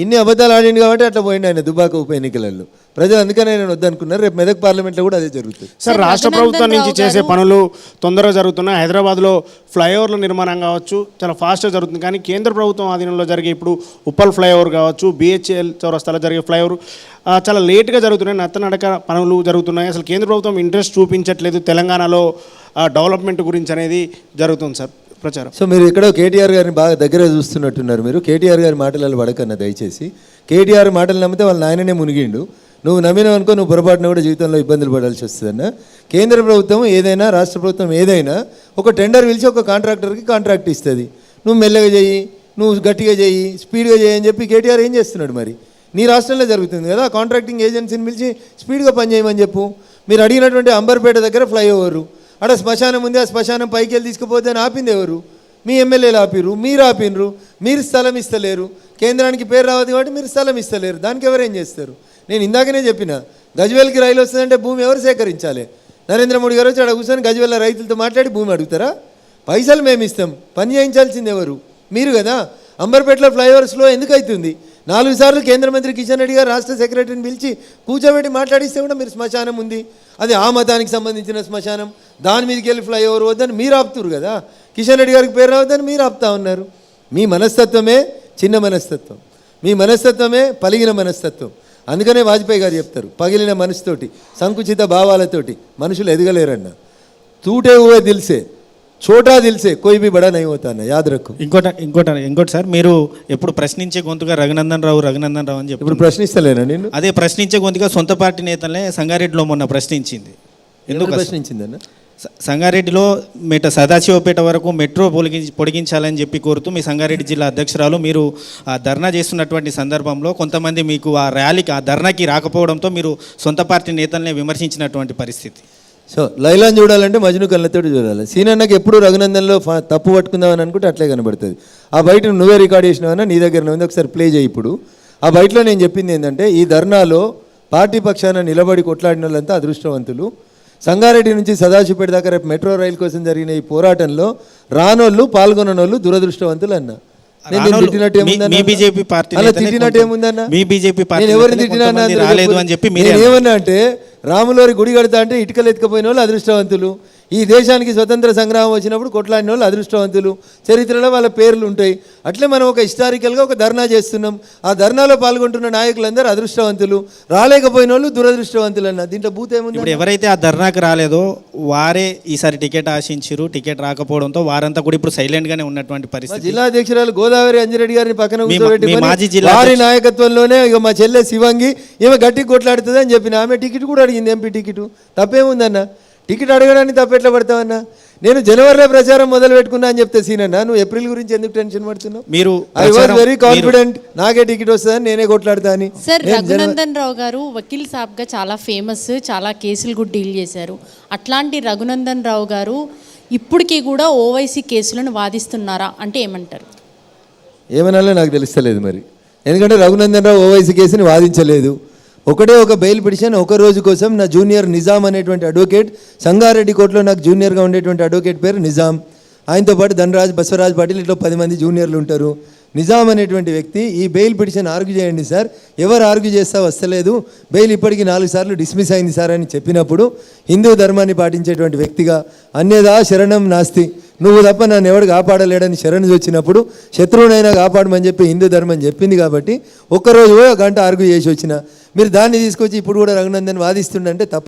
ఇన్ని అబద్ధాలు ఆడిండు కాబట్టి అట్లా పోయిండు ఆయన దుబాక ఉప ఎన్నికలలో. ప్రజలు అందుకనే ఆయన వద్దనుకున్నారు. రేపు మెదక్ పార్లమెంట్లో కూడా అదే జరుగుతుంది. సార్ రాష్ట్ర ప్రభుత్వం నుంచి చేసే పనులు తొందరగా జరుగుతున్నాయి. హైదరాబాద్లో ఫ్లైఓవర్ల నిర్మాణం కావచ్చు చాలా ఫాస్ట్గా జరుగుతుంది. కానీ కేంద్ర ప్రభుత్వం ఆధీనంలో జరిగే ఇప్పుడు ఉప్పల్ ఫ్లైఓవర్ కావచ్చు బిహెచ్ఎల్ చౌరస్తాలో జరిగే ఫ్లైఓవర్ చాలా లేట్గా జరుగుతున్నాయి. నత్తనడక పనులు జరుగుతున్నాయి. అసలు కేంద్ర ప్రభుత్వం ఇంట్రెస్ట్ చూపించట్లేదు తెలంగాణలో డెవలప్మెంట్ గురించి అనేది జరుగుతుంది సార్. ప్రచారం. సో మీరు ఎక్కడో కేటీఆర్ గారిని బాగా దగ్గర చూస్తున్నట్టున్నారు మీరు. కేటీఆర్ గారి మాటలలో పడకన్నా దయచేసి. కేటీఆర్ మాటలు నమ్మితే వాళ్ళ నాయననే మునిగిండు. నువ్వు నమ్మినావు అనుకో నువ్వు పొరపాటున కూడా జీవితంలో ఇబ్బందులు పడాల్సి వస్తుందన్న. కేంద్ర ప్రభుత్వం ఏదైనా రాష్ట్ర ప్రభుత్వం ఏదైనా ఒక టెండర్ పిలిచి ఒక కాంట్రాక్టర్కి కాంట్రాక్ట్ ఇస్తుంది. నువ్వు మెల్లగా చేయి నువ్వు గట్టిగా చేయి స్పీడ్గా చేయి అని చెప్పి కేటీఆర్ ఏం చేస్తున్నాడు మరి? నీ రాష్ట్రంలో జరుగుతుంది కదా కాంట్రాక్టింగ్ ఏజెన్సీని పిలిచి స్పీడ్గా పనిచేయమని చెప్పు. మీరు అడిగినటువంటి అంబర్పేట దగ్గర ఫ్లైఓవరు. అక్కడ శ్మశానం ఉంది ఆ శ్మశానం పైకి వెళ్ళి తీసుకుపోతే అని ఆపింది ఎవరు? మీ ఎమ్మెల్యేలు ఆపిర్రు మీరు ఆపినరు మీరు స్థలం ఇస్తలేరు కేంద్రానికి పేరు రావద్దు కాబట్టి మీరు స్థలం ఇస్తలేరు దానికి ఎవరేం చేస్తారు? నేను ఇందాకనే చెప్పిన గజ్వేల్కి రైలు వస్తుందంటే భూమి ఎవరు సేకరించాలి? నరేంద్ర మోడీ గారు వచ్చి అక్కడ కూర్చొని గజ్వేల్ రైతులతో మాట్లాడి భూమి అడుగుతారా? పైసలు మేము ఇస్తాం పని చేయించాల్సింది ఎవరు? మీరు కదా? అంబర్పేటలో ఫ్లైఓవర్స్లో ఎందుకు అవుతుంది నాలుగు సార్లు కేంద్ర మంత్రి కిషన్ రెడ్డి గారు రాష్ట్ర సెక్రటరీని పిలిచి కూర్చోబెట్టి మాట్లాడిస్తే కూడా మీరు శ్మశానం ఉంది. అది ఆ మతానికి సంబంధించిన శ్మశానం. దాని మీదకి వెళ్ళి ఫ్లైఓవర్ వద్దని మీరు ఆపుతురు కదా. కిషన్ రెడ్డి గారికి పేరు రావద్దని మీరు ఆపుతా ఉన్నారు. మీ మనస్తత్వమే చిన్న మనస్తత్వం. మీ మనస్తత్వమే పలిగిన మనస్తత్వం. అందుకనే వాజ్పేయి గారు చెప్తారు పగిలిన మనసుతోటి సంకుచిత భావాలతోటి మనుషులు ఎదగలేరన్న. తూటే ఊవే దిల్సే. చోటా దిల్సే కోయి బి బడా నై హోతా అన్న యాద్ రక్కు ఇంకోట ఇంకోట ఇంకోటి సార్ మీరు ఎప్పుడు ప్రశ్నించే గొంతుగా రఘునందన్ రావు రఘునందన్ రావు అని చెప్పి ఇప్పుడు ప్రశ్నిస్తలేనా నేను అదే ప్రశ్నించే గొంతుగా సొంత పార్టీ నేతలనే సంగారెడ్డిలో మొన్న ప్రశ్నించింది. ఎందుకు? ప్రశ్నించిందన్న? సంగారెడ్డిలో మెట సదాశివపేట వరకు మెట్రో పొడిగి పొడిగించాలని చెప్పి కోరుతూ మీ సంగారెడ్డి జిల్లా అధ్యక్షురాలు మీరు ఆ ధర్నా చేస్తున్నటువంటి సందర్భంలో కొంతమంది మీకు ఆ ర్యాలీకి ఆ ధర్నాకి రాకపోవడంతో మీరు సొంత పార్టీ నేతల్ని విమర్శించినటువంటి పరిస్థితి. సో లైలాన్ చూడాలంటే మజ్ను కళ్ళతోటి చూడాలి. సీనన్నకి ఎప్పుడు రఘునందన్లో తప్పు పట్టుకుందామని అనుకుంటే అట్లే కనబడుతుంది. ఆ బయట నువ్వే రికార్డ్ చేసినావన్నా నీ దగ్గర ఉంది. ఒకసారి ప్లే చేయి ఇప్పుడు. ఆ బయటలో నేను చెప్పింది ఏంటంటే ఈ ధర్నాలో పార్టీ పక్షాన నిలబడి కొట్లాడిన వాళ్ళంతా అదృష్టవంతులు. సంగారెడ్డి నుంచి సదాశివపేట దాకా రేపు మెట్రో రైలు కోసం జరిగిన ఈ పోరాటంలో రానోళ్ళు పాల్గొననోళ్ళు దురదృష్టవంతులు అన్న. నేను తిట్టినట్టు ఏముందన్న? తిట్టినట్టు ఏముందన్న? నేను ఎవరిని తిట్టినా రాలేదు. అని చెప్పి. ఏమన్నా అంటే రాములోరి గుడి కడతా అంటే ఇటుకలు ఎత్తుకపోయిన వాళ్ళు అదృష్టవంతులు. ఈ దేశానికి స్వతంత్ర సంగ్రామం వచ్చినప్పుడు కొట్లాడిన వాళ్ళు అదృష్టవంతులు. చరిత్రలో వాళ్ళ పేర్లు ఉంటాయి. అట్లే మనం ఒక హిస్టారికల్గా ఒక ధర్నా చేస్తున్నాం. ఆ ధర్నాలో పాల్గొంటున్న నాయకులందరూ అదృష్టవంతులు. రాలేకపోయిన వాళ్ళు దురదృష్టవంతులు అన్న దీంట్లో భూత ఏముంది ఇప్పుడు ఎవరైతే ఆ ధర్నాకి రాలేదో వారే ఈసారి టికెట్ ఆశించారు టికెట్ రాకపోవడంతో వారంతా కూడా ఇప్పుడు సైలెంట్ గానే ఉన్నటువంటి పరిస్థితి. జిల్లా అధ్యక్షురాలు గోదావరి అంజిరెడ్డి గారిని పక్కన కూర్చోబెట్టి వారి నాయకత్వంలోనే ఇక మా చెల్లె శివంగి ఈమె గట్టి కొట్లాడుతుంది అని చెప్పిన ఆమె టికెట్ కూడా అడిగింది ఎంపీ టికెట్. తప్పేముందన్న? టికెట్ అడగడానికి తప్పెట్లా పడతావన్నా నేను జనవరిలో ప్రచారం మొదలు పెట్టుకున్నా అని చెప్తే సీనన్న నువ్వు ఏప్రిల్ గురించి ఎందుకు టెన్షన్ పడుతున్నావు? మీరు ఐ వాజ్ వెరీ కాన్ఫిడెంట్ నాకే టికెట్ వస్తుందని నేనే కొట్లాడతా అని. సార్ రఘునందన్ రావు గారు వకీల్ సాబ్గా చాలా ఫేమస్ చాలా కేసులు కూడా డీల్ చేశారు. అట్లాంటి రఘునందన్ రావు గారు ఇప్పటికీ కూడా ఓవైసీ కేసులను వాదిస్తున్నారా అంటే ఏమంటారు? ఏమనాలో నాకు తెలుస్తలేదు మరి. ఎందుకంటే రఘునందన్ రావు ఓవైసీ కేసుని వాదించలేదు. ఒకటే ఒక బెయిల్ పిటిషన్ ఒక రోజు కోసం నా జూనియర్ నిజాం అనేటువంటి అడ్వకేట్ సంగారెడ్డి కోర్టులో నాకు జూనియర్గా ఉండేటువంటి అడ్వకేట్ పేరు నిజాం. ఆయనతో పాటు ధనరాజ్ బసవరాజ్ పాటిల్ ఇట్లా పది మంది జూనియర్లు ఉంటారు. నిజాం అనేటువంటి వ్యక్తి ఈ బెయిల్ పిటిషన్ ఆర్గ్యూ చేయండి సార్. ఎవరు ఆర్గ్యూ చేస్తా వస్తలేదు. బెయిల్ ఇప్పటికీ నాలుగు సార్లు డిస్మిస్ అయింది సార్ అని చెప్పినప్పుడు హిందూ ధర్మాన్ని పాటించేటువంటి వ్యక్తిగా అన్యదా శరణం నాస్తి. నువ్వు తప్ప నన్ను ఎవడు కాపాడలేడని శరణి వచ్చినప్పుడు శత్రువునైనా కాపాడమని చెప్పి హిందూ ధర్మం చెప్పింది కాబట్టి ఒక్కరోజు ఒక గంట ఆర్గ్యూ చేసి వచ్చిన. మీరు దాన్ని తీసుకొచ్చి ఇప్పుడు కూడా రఘునందన్ వాదిస్తుండంటే తప్ప